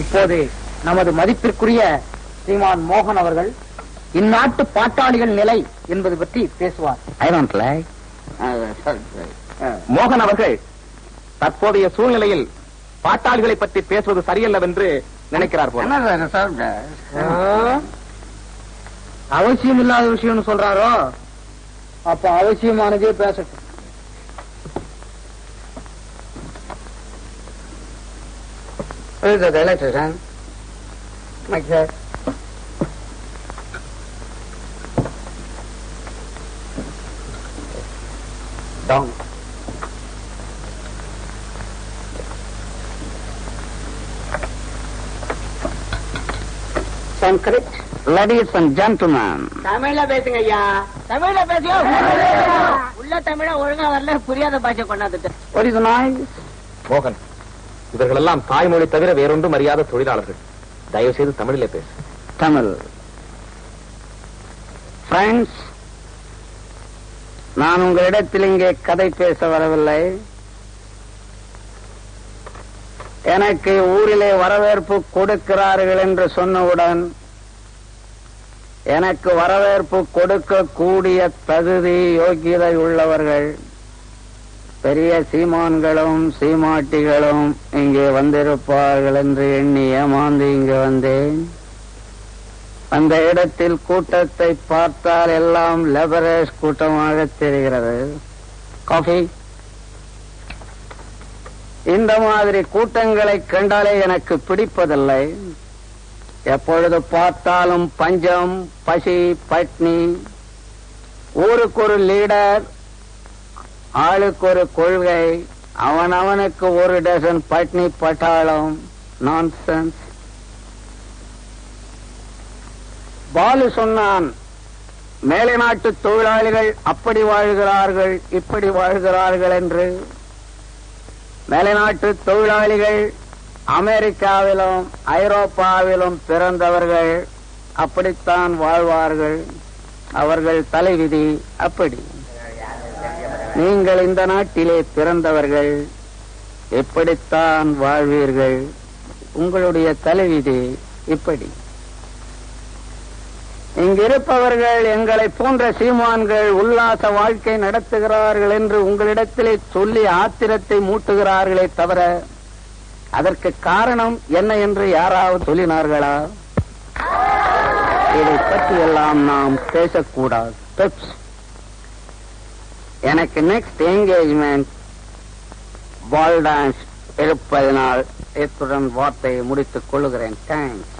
இப்போது நமது மதிப்பிற்குரிய ஸ்ரீமான் மோகன் அவர்கள் இந்நாட்டு பாட்டாளிகள் நிலை என்பது பற்றி பேசுவார். மோகன் அவர்கள் தற்போதைய சூழ்நிலையில் பாட்டாளிகளை பற்றி பேசுவது சரியல்லவென்று நினைக்கிறார் அவசியம் இல்லாத விஷயம்னு சொல்றாரோ? அப்ப அவசியமானதே பேசட்டும். Electrician. Like that. Down. Correct? Ladies and gentlemen, தமிழ்ல பேசுங்க ஐயா தமிழ்ல பேசியோ உள்ள தமிழ ஒழுங்கா வரல புரியாத பாஷை கொண்டாந்துட்டு is the noise? இவர்களெல்லாம் தாய்மொழி தவிர வேறொன்றும் அறியாத தொழிலாளர்கள். தயவு செய்து தமிழிலே பேசு. தமிழ். ஃப்ரெண்ட்ஸ் நான் உங்களிடத்தில் இங்கே கதை பேச வரவில்லை. எனக்கு ஊரிலே வரவேற்பு கொடுக்கிறார்கள் என்று சொன்னவுடன் எனக்கு வரவேற்பு கொடுக்கக்கூடிய தகுதி யோக்கியதை உள்ளவர்கள் பெரிய சீமான்களும் சீமாட்டிகளும் இங்கே வந்திருப்பார்கள் என்று எண்ணி ஏமாந்து இங்கு வந்தேன். அந்த இடத்தில் கூட்டத்தை பார்த்தால் எல்லாம் லெபரேஸ் கூட்டமாக தெரிகிறது. காஃபி. இந்த மாதிரி கூட்டங்களை கண்டாலே எனக்கு பிடிப்பதில்லை. எப்பொழுது பார்த்தாலும் பஞ்சம் பசி பட்னி ஊருக்கு ஒரு லீடர் ஆளுக்கு ஒரு கொள்கை அவனவனுக்கு ஒரு டசன் பட்னி பட்டாளம் நான்சென்ஸ் பாலு சொன்னான் மேலை நாட்டு தொழிலாளிகள் அப்படி வாழ்கிறார்கள் இப்படி வாழ்கிறார்கள் என்று. மேலை நாட்டு தொழிலாளிகள் அமெரிக்காவிலும் ஐரோப்பாவிலும் பிறந்தவர்கள் அப்படித்தான் வாழ்வார்கள். அவர்கள் தலைவிதி அப்படி. நீங்கள் இந்த நாட்டிலே பிறந்தவர்கள். எப்படித்தான் வாழ்வீர்கள்? உங்களுடைய தலைவிதி இப்படி. இங்கிருப்பவர்கள் எங்களை போன்ற சீமான்கள் உல்லாச வாழ்க்கை நடத்துகிறார்கள் என்று உங்களிடத்திலே சொல்லி ஆத்திரத்தை மூட்டுகிறார்களே தவிர அதற்கு காரணம் என்ன என்று யாராவது சொல்லினார்களா? இதை பற்றி எல்லாம் நாம் பேசக்கூடாது. எனக்கு நெக்ஸ்ட் என்கேஜ்மெண்ட் பால் டான்ஸ் இருப்பதனால் இத்துடன் வார்த்தையை முடித்துக் கொள்ளுகிறேன் தேங்க்ஸ்